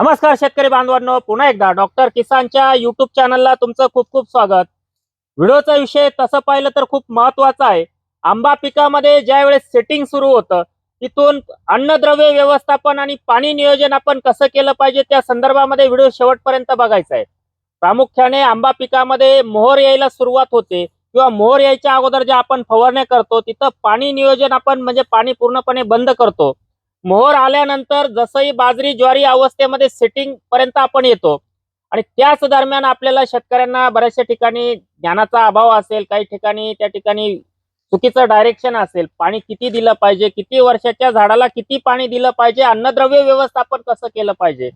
नमस्कार शेतकरी बांधवांनो पुन्हा एकदा डॉक्टर किसानच्या युट्यूब चॅनलला तुमचं खूप खूप स्वागत. व्हिडिओचा विषय तसं पाहिलं तर खूप महत्त्वाचा आहे. आंबा पिकामध्ये ज्या वेळेस सेटिंग सुरू होतं तिथून अन्नद्रव्य व्यवस्थापन आणि पाणी नियोजन आपण कसं केलं पाहिजे त्या संदर्भामध्ये व्हिडिओ शेवटपर्यंत बघायचा आहे. प्रामुख्याने आंबा पिकामध्ये मोहर यायला सुरुवात होते किंवा मोहर यायच्या अगोदर जे आपण फवारण्या करतो तिथं पाणी नियोजन आपण म्हणजे पाणी पूर्णपणे बंद करतो. मोहर आल्यानंतर जसंही बाजरी ज्वारी अवस्थेमध्ये सेटिंग पर्यंत आपण येतो. आणि त्याच दरम्यान आपल्याला शेतकऱ्यांना बऱ्याचशा ठिकाणी ज्ञानाचा अभाव असेल काही ठिकाणी त्या ठिकाणी चुकीचं डायरेक्शन असेल पाणी किती दिलं पाहिजे किती वर्षाच्या झाडाला किती पाणी दिलं पाहिजे अन्नद्रव्य व्यवस्थापन कसं केलं पाहिजे?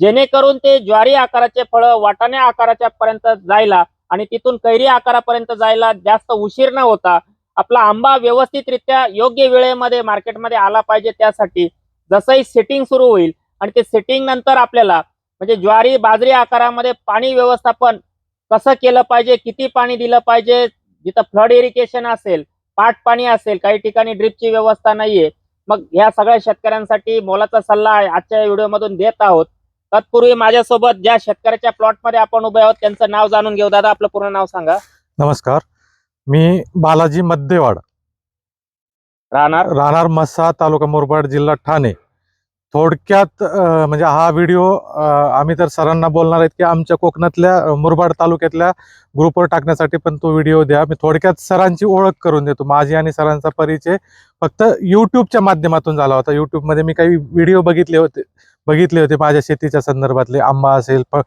जेणेकरून ते ज्वारी आकाराचे फळं वाटाणे आकाराच्या पर्यंत जायला आणि तिथून कैरी आकारापर्यंत जायला जास्त उशीर न होता आपला आंबा व्यवस्थितरित्या योग्य वेळेमध्ये मार्केटमध्ये आला पाहिजे त्यासाठी जसंही सेटिंग सुरू होईल. आणि ते सेटिंग नंतर आपल्याला म्हणजे ज्वारी बाजरी आकारामध्ये पाणी व्यवस्थापन कसं केलं पाहिजे किती पाणी दिलं पाहिजे जिथं फ्लड इरिगेशन असेल पाट पाणी असेल काही ठिकाणी ड्रिपची व्यवस्था नाहीये. मग ह्या सगळ्या शेतकऱ्यांसाठी मोलाचा सल्ला आजच्या व्हिडिओमधून देत आहोत. तत्पूर्वी माझ्यासोबत ज्या शेतकऱ्याच्या प्लॉटमध्ये आपण उभे आहोत त्यांचं नाव जाणून घेऊ. दादा आपलं पूर्ण नाव सांगा. नमस्कार. मी बालाजी मध्यवाड राहणार? राहणार मस्सा तालुका मुरबाड जिल्हा ठाणे. थोडक्यात म्हणजे हा व्हिडिओ आम्ही तर सरांना बोलणार आहेत की आमच्या कोकणातल्या मुरबाड तालुक्यातल्या ग्रुपवर टाकण्यासाठी पण तो व्हिडिओ द्या. मी थोडक्यात सरांची ओळख करून देतो. माझी आणि सरांचा परिचय फक्त यूट्यूबच्या माध्यमातून झाला होता. यूट्यूबमध्ये मी काही व्हिडिओ बघितले होते. बघितले होते माझ्या शेतीच्या संदर्भातले आंबा असेल प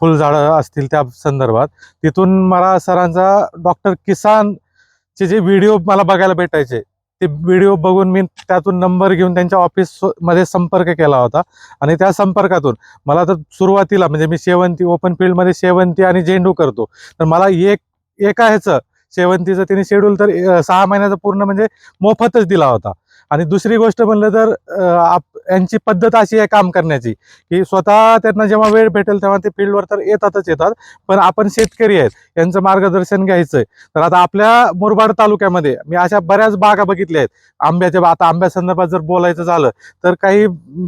फुलझाडं असतील त्या संदर्भात. तिथून मला सरांचा डॉक्टर किसानचे जे व्हिडिओ मला बघायला भेटायचे ते व्हिडिओ बघून मी त्यातून नंबर घेऊन त्यांच्या ऑफिसमध्ये संपर्क केला होता. आणि त्या संपर्कातून मला तर सुरुवातीला म्हणजे मी शेवंती ओपन फील्डमध्ये शेवंती आणि झेंडू करतो. तर मला एक एका ह्याचं शेवंतीचं तिने शेड्यूल तर सहा महिन्याचा पूर्ण म्हणजे मोफतच दिला होता. आणि दुसरी गोष्ट म्हणलं तर आप- यांची पद्धत अशी आहे काम करण्याची की स्वतः त्यांना जेव्हा वेळ भेटेल तेव्हा ते फील्डवर तर येतातच येतात. पण आपण शेतकरी आहेत यांचं मार्गदर्शन घ्यायचंय. तर आता आपल्या मुरबाड तालुक्यामध्ये मी अशा बऱ्याच बागा बघितल्या आहेत. आंब्याच्या आता आंब्या संदर्भात जर बोलायचं झालं तर काही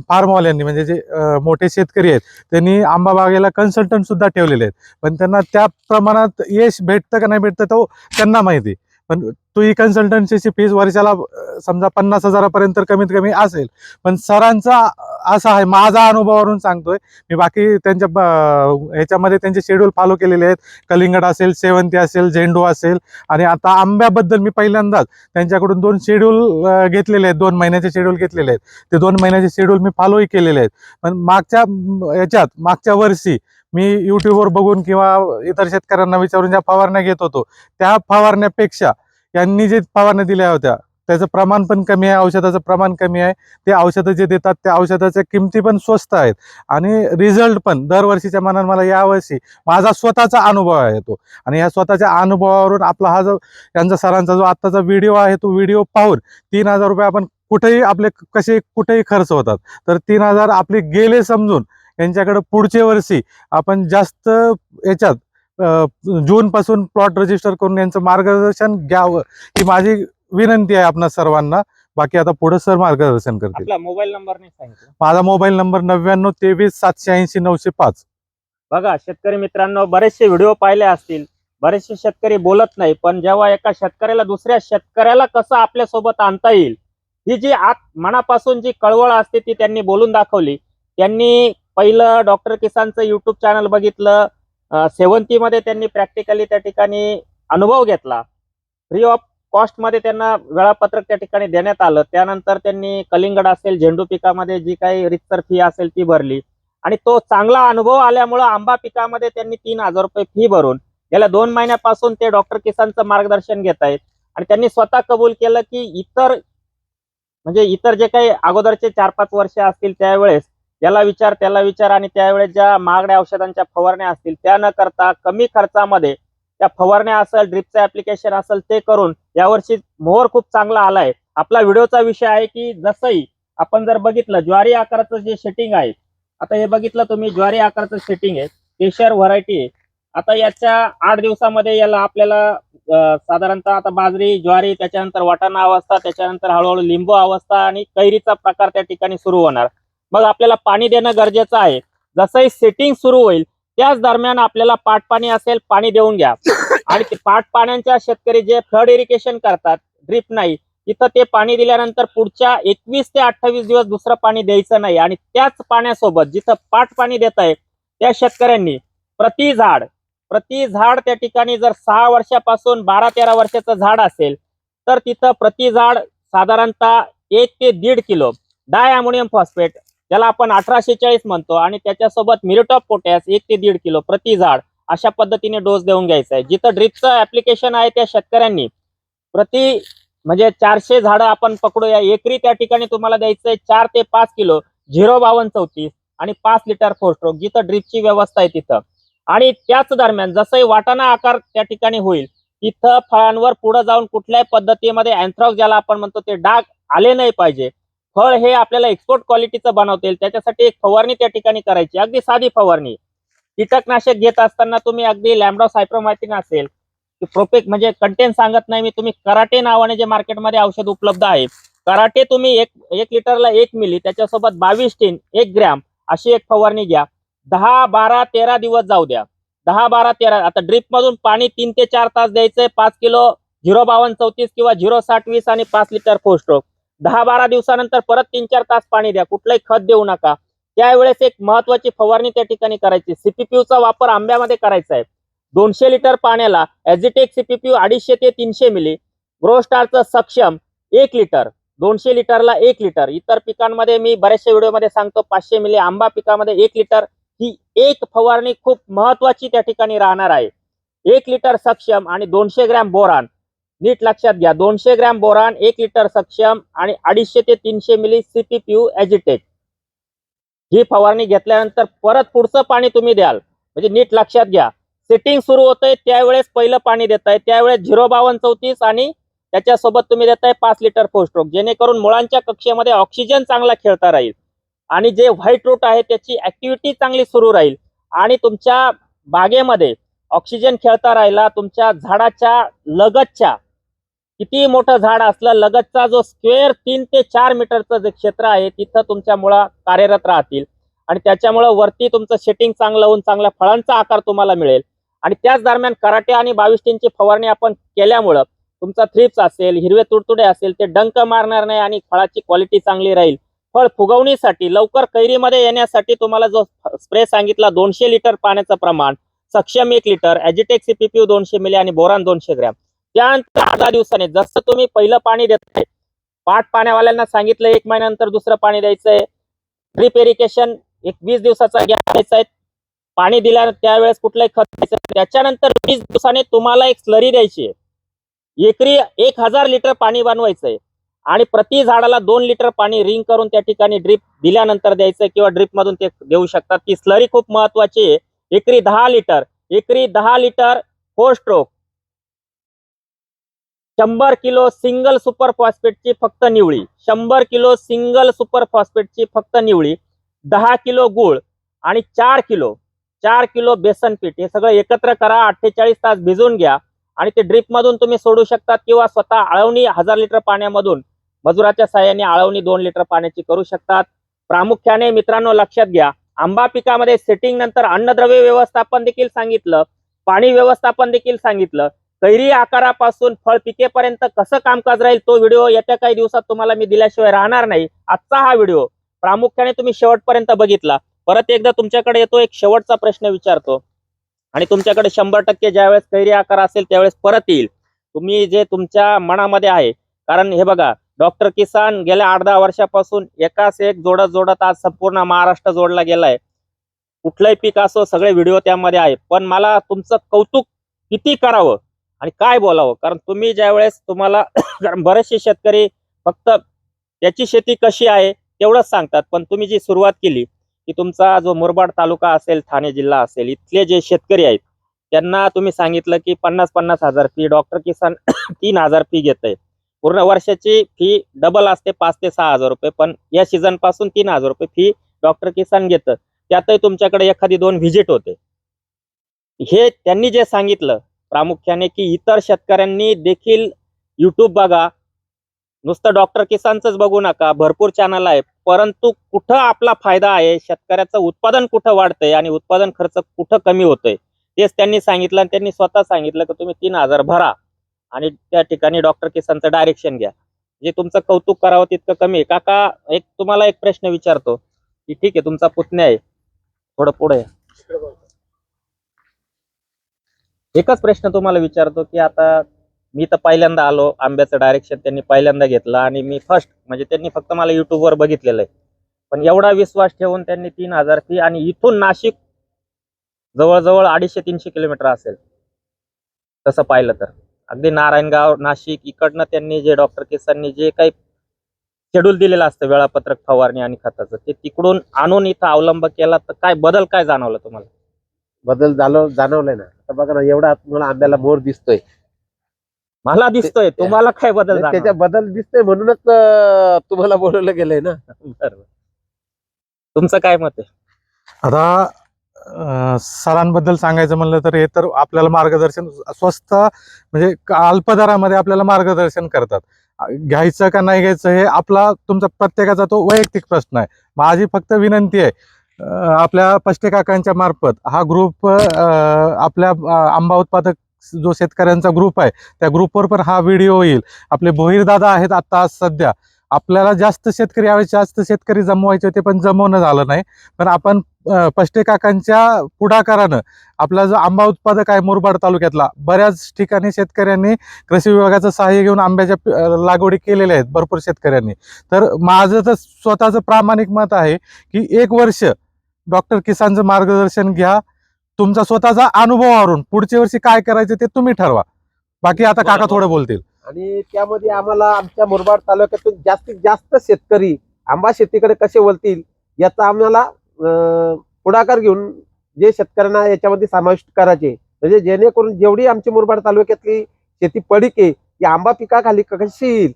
फार्मवाल्यांनी म्हणजे जे मोठे शेतकरी आहेत त्यांनी आंबा बागेला कन्सल्टंट सुद्धा ठेवलेले आहेत. पण त्यांना त्या प्रमाणात यश भेटतं का नाही भेटतं तो त्यांना माहिती पण तो ही कन्सल्टन्सीची फीस वर्षाला समजा पन्नास हजारापर्यंत कमीत कमी असेल. पण सरांचा असा आहे माझा अनुभवावरून सांगतोय. मी बाकी त्यांच्या ब- ह्याच्यामध्ये त्यांचे शेड्यूल फॉलो केलेले आहेत. कलिंगड असेल सेवंती असेल झेंडू असेल. आणि आता आंब्याबद्दल मी पहिल्यांदाच त्यांच्याकडून दोन शेड्यूल घेतलेले आहेत. दोन महिन्याचे शेड्यूल घेतलेले आहेत. ते दोन महिन्याचे शेड्यूल मी फॉलोही केलेले आहेत. पण मागच्या याच्यात मागच्या वर्षी मी युट्यूबवर बघून किंवा इतर शेतकऱ्यांना विचारून ज्या फवारण्या घेत होतो त्या फवारण्यापेक्षा यांनी जे फवारण्या दिल्या होत्या त्याचं प्रमाण पण कमी आहे औषधाचं प्रमाण कमी आहे. ते औषधं जे देतात त्या औषधाच्या किमती पण स्वस्त आहेत. आणि रिझल्ट पण दरवर्षीच्या मनात मला यावर्षी माझा स्वतःचा अनुभव आहे तो. आणि या स्वतःच्या अनुभवावरून आपला हा जो यांचा सरांचा जो आत्ताचा व्हिडिओ आहे तो व्हिडिओ पाहून तीन हजार रुपये आपण कुठेही आपले कसे कुठेही खर्च होतात. तर तीन हजार आपले गेले समजून यांच्याकडे पुढच्या वर्षी आपण जास्त याच्यात जून पासून प्लॉट रजिस्टर करून यांचं मार्गदर्शन घ्यावं ही माझी विनंती आहे आपणा सर्वांना. बाकी आता पुढे सर मार्गदर्शन करतील. मोबाईल नंबर माझा मोबाईल नंबर नव्याण्णव तेवीस सातशे ऐंशी नऊशे पाच. बघा शेतकरी मित्रांनो बरेचसे व्हिडिओ पाहिले असतील. बरेचसे शेतकरी बोलत नाही पण जेव्हा एका शेतकऱ्याला दुसऱ्या शेतकऱ्याला कसं आपल्यासोबत आणता येईल? ही जी आत मनापासून जी कळवळ असते ती त्यांनी बोलून दाखवली. त्यांनी पहिलं डॉक्टर किसानचं युट्यूब चॅनल बघितलं सेवंतीमध्ये त्यांनी प्रॅक्टिकली त्या ठिकाणी अनुभव घेतला. फ्री ऑफ कॉस्टमध्ये त्यांना वेळापत्रक त्या ठिकाणी देण्यात आलं. त्यानंतर त्यांनी कलिंगड असेल झेंडू पिकामध्ये जी काही रितसर फी असेल ती भरली. आणि तो चांगला अनुभव आल्यामुळं आंबा पिकामध्ये त्यांनी तीन हजार रुपये फी भरून गेल्या दोन महिन्यापासून ते डॉक्टर किसानचं मार्गदर्शन घेत आहेत. आणि त्यांनी स्वतः कबूल केलं की इतर म्हणजे इतर जे काही अगोदरचे चार पाच वर्ष असतील त्यावेळेस याला विचार त्याला विचार आणि त्यावेळेस ज्या महागड्या औषधांच्या फवारण्या असतील त्या न करता कमी खर्चामध्ये त्या फवारण्या असेल ड्रिपचं ऍप्लिकेशन असेल ते करून यावर्षी मोहर खूप चांगला आलाय. आपला व्हिडिओचा विषय आहे की जसंही आपण जर बघितलं ज्वारी आकाराचं जे सेटिंग आहे आता हे बघितलं तुम्ही ज्वारी आकाराचं सेटिंग आहे केशर व्हरायटी आहे. आता याच्या आठ दिवसामध्ये याला आपल्याला साधारणतः आता बाजरी ज्वारी त्याच्यानंतर वाटाणा अवस्था त्याच्यानंतर हळूहळू लिंबू अवस्था आणि कैरीचा प्रकार त्या ठिकाणी सुरू होणार. मग आपल्याला पाणी देणं गरजेचं आहे. जसंही सेटिंग सुरू होईल त्याच दरम्यान आपल्याला पाट पाणी असेल पाणी देऊन घ्या. आणि पाटपाण्यांच्या पाट पाण्याच्या शेतकरी जे फ्लड इरिगेशन करतात ड्रीप नाही तिथं ते पाणी दिल्यानंतर पुढच्या एकवीस ते अठ्ठावीस दिवस दुसरं पाणी द्यायचं नाही. आणि त्याच पाण्यासोबत जिथं पाट पाणी देत आहे त्या शेतकऱ्यांनी प्रति झाड प्रति झाड त्या ठिकाणी जर सहा वर्षापासून बारा तेरा वर्षाचं झाड असेल तर तिथं प्रति झाड साधारणतः एक ते दीड किलो डाय अमोनियम फॉस्फेट ज्याला आपण अठराशे चाळीस म्हणतो आणि त्याच्यासोबत मिरिटॉप पोटॅस एक ते दीड किलो प्रति झाड अशा पद्धतीने डोस देऊन घ्यायचा आहे. जिथं ड्रिपचं ऍप्लिकेशन आहे त्या शेतकऱ्यांनी प्रति म्हणजे चारशे झाडं आपण पकडूया. एकरी त्या ठिकाणी तुम्हाला द्यायचंय चार ते पाच किलो झिरो बावन्न चौतीस आणि पाच लिटर फोर स्ट्रोक जिथं ड्रिपची व्यवस्था आहे तिथं. आणि त्याच दरम्यान जसंही वाटाणा आकार त्या ठिकाणी होईल तिथं फळांवर पुढे जाऊन कुठल्याही पद्धतीमध्ये अँथ्रॉक्स ज्याला आपण म्हणतो ते डाग आले नाही पाहिजे. फळ हे आपल्याला एक्सपोर्ट क्वालिटीचं बनवता. येईल त्याच्यासाठी एक फवारणी त्या ठिकाणी करायची. अगदी साधी फवारणी. कीटकनाशक घेत असताना तुम्ही अगदी लॅमडॉ सायप्रोमायसिन असेल प्रोपेक म्हणजे कंटेन सांगत नाही मी तुम्ही कराटे नावाने जे मार्केटमध्ये औषध उपलब्ध आहे कराटे तुम्ही एक एक लिटरला एक मिली त्याच्यासोबत बावीस टीन एक ग्रॅम अशी एक फवारणी घ्या. दहा बारा तेरा दिवस जाऊ द्या. दहा बारा तेरा आता ड्रिप मधून पाणी तीन ते चार तास द्यायचंय. पाच किलो झिरो बावन्न चौतीस किंवा झिरो साठ वीस आणि पाच लिटर फोस्ट्रोक दहा बारा दिवसानंतर परत तीन चार तास पाणी द्या. कुठलंही खत देऊ नका. त्यावेळेस एक महत्वाची फवारणी त्या ठिकाणी करायची. सीपीपीयूचा वापर आंब्यामध्ये करायचा आहे. दोनशे लिटर पाण्याला एझिटेक सीपीपीयू अडीचशे ते तीनशे मिली. ग्रोस्टारचं सक्षम एक लिटर. दोनशे लिटरला एक लिटर. इतर पिकांमध्ये मी बऱ्याचशा व्हिडिओमध्ये सांगतो पाचशे मिली आंबा पिकामध्ये एक लिटर. ही एक फवारणी खूप महत्वाची त्या ठिकाणी राहणार आहे. एक लिटर सक्षम आणि दोनशे ग्रॅम बोरान. नीट लक्षात घ्या. दोनशे ग्रॅम बोरान एक लिटर सक्षम आणि अडीचशे ते तीनशे मिली सीपीपीयू ॲजिटेक ही फवारणी घेतल्यानंतर परत पुढचं पाणी तुम्ही द्याल. म्हणजे नीट लक्षात घ्या. सेटिंग सुरू होतंय त्यावेळेस पहिलं पाणी देताय. त्यावेळेस झिरो बावन्न चौतीस आणि त्याच्यासोबत तुम्ही देताय पाच लिटर फोस्ट्रोक जेणेकरून मुळांच्या कक्षेमध्ये ऑक्सिजन चांगला खेळता राहील आणि जे व्हाईट रूट आहे त्याची ऍक्टिव्हिटी चांगली सुरू राहील आणि तुमच्या बागेमध्ये ऑक्सिजन खेळता राहिला तुमच्या झाडाच्या लगतच्या किती मोठं झाड असलं लगतचा जो स्क्वेअर तीन ते चार मीटरचं जे क्षेत्र आहे तिथं तुमच्या मुळा कार्यरत राहतील. आणि त्याच्यामुळं वरती तुमचं सेटिंग चांगलं होऊन चांगल्या फळांचा आकार तुम्हाला मिळेल. आणि त्याच दरम्यान कराटे आणि बाविष्टींची फवारणी आपण केल्यामुळं तुमचा थ्रिप्स असेल हिरवे तुडतुडे असेल ते डंक मारणार नाही आणि फळाची क्वालिटी चांगली राहील. फळ फुगवणीसाठी लवकर कैरीमध्ये येण्यासाठी तुम्हाला जो स्प्रे सांगितला दोनशे लिटर पाण्याचं प्रमाण सक्षम एक लिटर ॲजिटेक पीपीयू दोनशे मिली आणि बोरान दोनशे ग्रॅम. त्यानंतर दहा दिवसाने. जसं तुम्ही पहिलं पाणी देताय पाठ पाण्यावाल्यांना सांगितलं एक महिन्यानंतर दुसरं पाणी द्यायचंय ड्रीप इरिगेशन एक वीस दिवसाचा गॅप द्यायचा आहे. पाणी दिल्या त्यावेळेस कुठलंही खत द्यायचं त्याच्यानंतर वीस दिवसाने तुम्हाला एक स्लरी द्यायची आहे. एकरी एक हजार लिटर पाणी बनवायचंय आणि प्रति झाडाला दोन लिटर पाणी रिंग करून त्या ठिकाणी ड्रिप दिल्यानंतर द्यायचं किंवा ड्रिप मधून ते देऊ शकतात. ती स्लरी खूप महत्वाची आहे. एकरी दहा लिटर एकरी दहा लिटर फोर स्ट्रोक शंभर किलो सिंगल सुपर फॉस्फेटची फक्त निवळी. शंभर किलो सिंगल सुपर फॉस्फेटची फक्त निवळी. दहा किलो गुळ आणि चार किलो चार किलो बेसन पीठ. हे सगळं एकत्र करा अठ्ठेचाळीस तास भिजवून घ्या आणि ते ड्रिपमधून तुम्ही सोडू शकतात किंवा स्वतः आळवणी हजार लिटर पाण्यामधून मजुराच्या साह्याने आळवणी दोन लिटर पाण्याची करू शकतात. प्रामुख्याने मित्रांनो लक्षात घ्या आंबा पिकामध्ये सेटिंग नंतर अन्नद्रव्य व्यवस्थापन देखील सांगितलं पाणी व्यवस्थापन देखील सांगितलं. कैरी आकारापासून फळ पिकेपर्यंत कसं कामकाज राहील तो व्हिडिओ येत्या काही दिवसात तुम्हाला मी दिल्याशिवाय राहणार नाही. आजचा हा व्हिडिओ प्रामुख्याने तुम्ही शेवटपर्यंत बघितला. परत एकदा तुमच्याकडे येतो एक शेवटचा प्रश्न विचारतो. आणि तुमच्याकडे शंभर टक्के ज्यावेळेस कैरी आकार असेल त्यावेळेस परत येईल. तुम्ही जे तुमच्या मनामध्ये आहे कारण हे बघा डॉक्टर किसान गेल्या आठ दहा वर्षापासून एकाच एक जोडत जोडत आज संपूर्ण महाराष्ट्र जोडला गेलाय. कुठलंही पीक असो सगळे व्हिडिओ त्यामध्ये आहे पण मला तुमचं कौतुक किती करावं? आणि काय बोलावं? कारण तुम्ही ज्यावेळेस तुम्हाला कारण बरेचसे शेतकरी फक्त त्याची शेती कशी आहे तेवढंच सांगतात. पण तुम्ही जी सुरुवात केली की तुमचा जो मुरबाड तालुका असेल ठाणे जिल्हा असेल इथले जे शेतकरी आहेत त्यांना तुम्ही सांगितलं की पन्नास पन्नास हजार फी डॉक्टर किसान तीन हजार फी घेत आहे पूर्ण वर्षाची फी डबल असते पाच ते सहा हजार रुपये. पण या सीझनपासून तीन हजार रुपये फी डॉक्टर किसान घेतं. त्यातही तुमच्याकडे एखादी दोन व्हिजिट होते. हे त्यांनी जे सांगितलं प्रामुख्याने की इतर शेतकऱ्यांनी देखील युट्यूब बघा. नुसतं डॉक्टर किसानचंच बघू नका. भरपूर चॅनल आहे परंतु कुठं आपला फायदा आहे? शेतकऱ्याचं उत्पादन कुठं वाढतंय आणि उत्पादन खर्च कुठं कमी होतोय? तेच त्यांनी सांगितलं आणि त्यांनी स्वतः सांगितलं की तुम्ही तीन हजार भरा आणि त्या ठिकाणी डॉक्टर किसानचं डायरेक्शन घ्या. जे तुमचं कौतुक करावं तितकं कमी आहे. काका एक तुम्हाला एक प्रश्न विचारतो. की ठीक आहे तुमचा पुतण्या आहे. थोडं पुढे एकच प्रश्न तुम्हाला विचारतो की आता मी तर पहिल्यांदा आलो आंब्याचं डायरेक्शन त्यांनी पहिल्यांदा घेतलं आणि मी फर्स्ट म्हणजे त्यांनी फक्त मला युट्यूबवर बघितलेलं आहे. पण एवढा विश्वास ठेवून त्यांनी तीन हजार फी आणि इथून नाशिक जवळजवळ अडीचशे तीनशे किलोमीटर असेल. तसं पाहिलं तर. अगदी नारायणगाव नाशिक इकडनं त्यांनी जे डॉक्टर केसांनी जे काही शेड्यूल दिलेलं असतं वेळापत्रक फवारणी आणि खताचं ते तिकडून आणून इथं अवलंब केला तर काय बदल काय जाणवलं तुम्हाला? बदल झालो जाणवलाय ना. आता बघा ना एवढा तुम्हाला आंब्याला मोर दिसतोय. मला दिसतोय तुम्हाला काय बदल त्याच्या? बदल दिसतोय म्हणूनच अं, तुम्हाला बोलवलं गेलंय ना. बरं. तुमचं काय मत आहे? आता अं, सरांबद्दल सांगायचं म्हणलं तर हे तर आपल्याला मार्गदर्शन स्वस्त म्हणजे क- अल्प दरामध्ये आपल्याला मार्गदर्शन करतात. अ, घ्यायचं का नाही घ्यायचं हे आपला तुमचा प्रत्येकाचा तो वैयक्तिक प्रश्न आहे. माझी फक्त विनंती आहे आपल्या पष्टे काकांच्या मार्फत हा ग्रुप आपल्या आंबा उत्पादक जो शेतकऱ्यांचा ग्रुप आहे त्या ग्रुपवर पण हा व्हिडिओ येईल. आपले भोईरदादा आहेत आता आज सध्या. आपल्याला जास्त शेतकरी यावेळेस जास्त शेतकरी जमवायचे होते पण जमवणं झालं नाही. पण आपण पष्टे काकांच्या पुढाकारानं आपला जो आंबा उत्पादक आहे मुरबाड तालुक्यातला बऱ्याच ठिकाणी शेतकऱ्यांनी कृषी विभागाचं सहाय्य घेऊन आंब्याच्या लागवडी केलेल्या आहेत भरपूर शेतकऱ्यांनी. तर माझं तर स्वतःचं प्रामाणिक मत आहे की एक वर्ष डॉक्टर किसानचं मार्गदर्शन घ्या. तुमचा स्वतःचा अनुभवावरून पुढच्या वर्षी काय करायचं ते तुम्ही ठरवा. बाकी आता काका. थोडं बोलतील. आणि त्यामध्ये आम्हाला आमच्या मुरबाड तालुक्यातून जास्तीत जास्त शेतकरी आंबा शेतीकडे कसे वळतील याचा आम्हाला पुढाकार घेऊन जे शेतकऱ्यांना याच्यामध्ये समाविष्ट करायचे. म्हणजे जेणेकरून जेवढी आमची मुरबाड तालुक्यातली शेती पडीक आहे ती आंबा पिकाखाली कशी येईल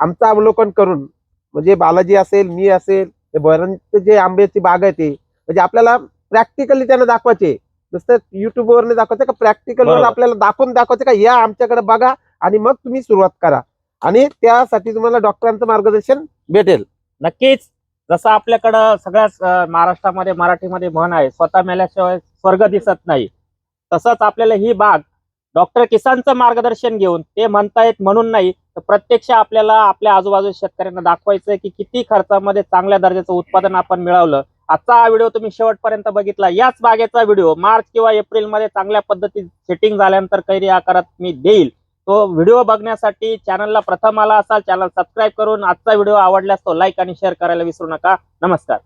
आमचं अवलोकन करून म्हणजे बालाजी असेल मी असेल ते बऱ्यांचे जे आंब्याची बाग आहे ते म्हणजे आपल्याला प्रॅक्टिकली त्यांना दाखवायचे. नुसतं युट्यूबवर दाखवायचं का प्रॅक्टिकलवर. आपल्याला दाखवून दाखवायचं का या आमच्याकडे बघा आणि मग तुम्ही सुरुवात करा. आणि त्यासाठी तुम्हाला डॉक्टरांचं मार्गदर्शन भेटेल. नक्कीच. जसं आपल्याकडं सगळ्याच महाराष्ट्रामध्ये मराठीमध्ये म्हण आहे स्वतः मेल्याशिवाय स्वर्ग दिसत नाही. तसंच आपल्याला ही बाग डॉक्टर किसानचं मार्गदर्शन घेऊन ते म्हणतायत म्हणून नाही तर प्रत्यक्ष आपल्याला आपल्या आजूबाजूच्या शेतकऱ्यांना दाखवायचं की किती खर्चामध्ये चांगल्या दर्जाचं उत्पादन आपण मिळवलं. आजचा हा व्हिडिओ तुम्ही शेवटपर्यंत बघितला. याच बागेचा व्हिडिओ मार्च किंवा एप्रिलमध्ये चांगल्या पद्धतीत सेटिंग झाल्यानंतर कैरी आकारात मी देईल. तो व्हिडिओ बघण्यासाठी चॅनलला प्रथम आला असाल चॅनल सबस्क्राईब करून आजचा व्हिडिओ आवडल्यास तो लाईक आणि शेअर करायला विसरू नका. नमस्कार.